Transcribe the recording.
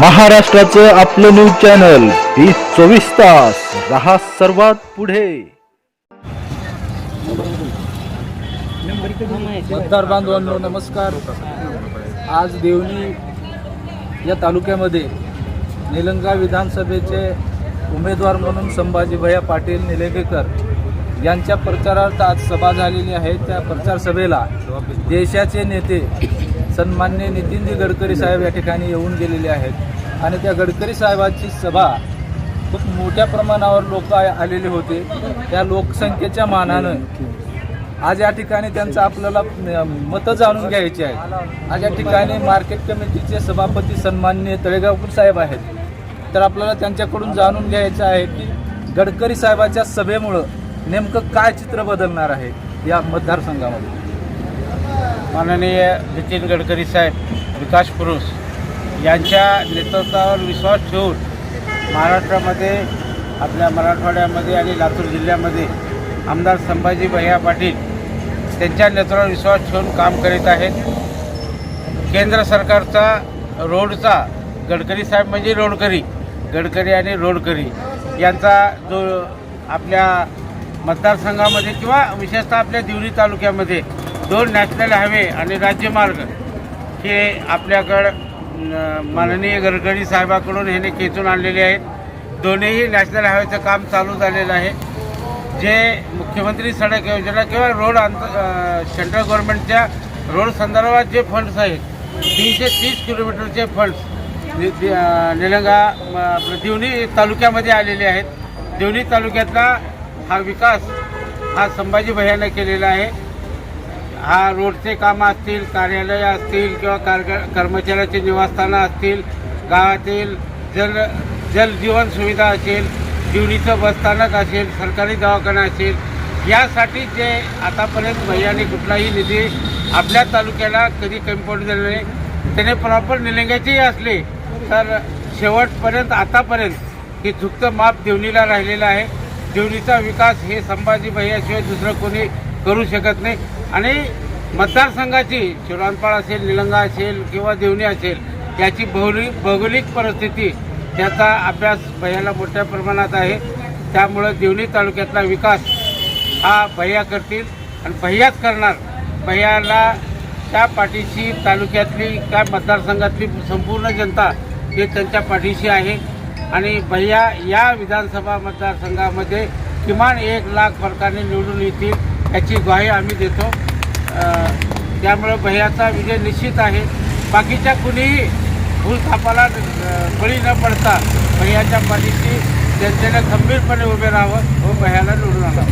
महाराष्ट्राचं आपलं news channel ही चोवीस तास. रहा सर्वात पुढे. मतदार बांधवांनो नमस्कार. आज देवणी या तालुक्यामध्ये निलंगा विधानसभेचे उमेदवार म्हणून संभाजीभैया पाटील निलंगेकर यांच्या प्रचारार्थ आज सभा झालेली आहे. त्या प्रचार सभेला देशाचे नेते सन्मान्य नितीनजी गडकरी साहेब या ठिकाणी येऊन गेलेले आहेत. आणि त्या गडकरी साहेबांची सभा खूप मोठ्या प्रमाणावर लोक आलेले होते. त्या लोकसंख्येच्या मानानं आज या ठिकाणी त्यांचं आपल्याला मतं जाणून घ्यायची आहेत. आज या ठिकाणी मार्केट कमिटीचे सभापती सन्मान्य तळेगावकर साहेब आहेत. तर आपल्याला त्यांच्याकडून जाणून घ्यायचं आहे की गडकरी साहेबाच्या सभेमुळं नेमकं काय चित्र बदलणार आहे या मतदारसंघामध्ये? माननीय नितीन गडकरी साहेब विकास पुरुष यांच्या नेतृत्वावर विश्वास ठेवून महाराष्ट्रामध्ये आपल्या मराठवाड्यामध्ये आणि लातूर जिल्ह्यामध्ये आमदार संभाजी भैया पाटील त्यांच्या नेतृत्वावर विश्वास ठेवून काम करीत आहेत. केंद्र सरकारचा रोडचा गडकरी साहेब म्हणजे रोडकरी गडकरी आणि रोडकरी यांचा जो आपल्या मतदारसंघामध्ये किंवा विशेषतः आपल्या दिवली तालुक्यामध्ये दोन नॅशनल हायवे आणि राज्यमार्ग हे आपल्याकडं माननीय गडकरी साहेबाकडून ह्याने खेचून आणलेले आहेत. दोन्हीही नॅशनल हायवेचं काम चालू झालेलं आहे. जे मुख्यमंत्री सडक योजना किंवा रोड अंत सेंट्रल गव्हर्नमेंटच्या रोड संदर्भात जे फंड्स आहेत तीनशे तीस किलोमीटरचे फंड्स नि- दि- निलंगा दिवणी तालुक्यामध्ये आलेले आहेत. दिवणी तालुक्यातला हा विकास हा संभाजी भैयानं केलेला आहे. हा रोडचे कामं असतील कार्यालय असतील किंवा कारग कर्मचाऱ्याची निवासस्थानं असतील गावातील जल जलजीवन सुविधा असेल दिवणीचं बसस्थानक असेल सरकारी दवाखाना असेल यासाठी जे आतापर्यंत भैयाने कुठलाही निधी आपल्या तालुक्याला कधी कमी पडू दिला नाही त्याने प्रॉपर निलंग्याचेही असले तर शेवटपर्यंत आतापर्यंत हे झुकतं माप देवणीला राहिलेलं आहे. देवणीचा विकास हे संभाजी भैयाशिवाय दुसरं कोणी करू शकत नाही. आणि मतदारसंघाची शिवरानपाळ असेल निलंगा असेल किंवा देवणी असेल याची भौगोलिक भौगोलिक परिस्थिती त्याचा अभ्यास भैयाला मोठ्या प्रमाणात आहे. त्यामुळं देवणी तालुक्यातला विकास हा भैया करतील. आणि भैयाच करणार. भैयाला त्या पाठीशी तालुक्यातली त्या मतदारसंघातली संपूर्ण जनता हे त्यांच्या पाठीशी आहे. आणि भैया या विधानसभा मतदारसंघामध्ये किमान एक लाख फरकाने निवडून येतील याची ग्वाही आम्ही देतो. त्यामुळं भयाचा विजय निश्चित आहे. बाकीच्या कुणीही भूलथापाला बळी न पडता भैयाच्या पाठीशी जनतेने खंबीरपणे उभे राहावं व भयाला निवडून आला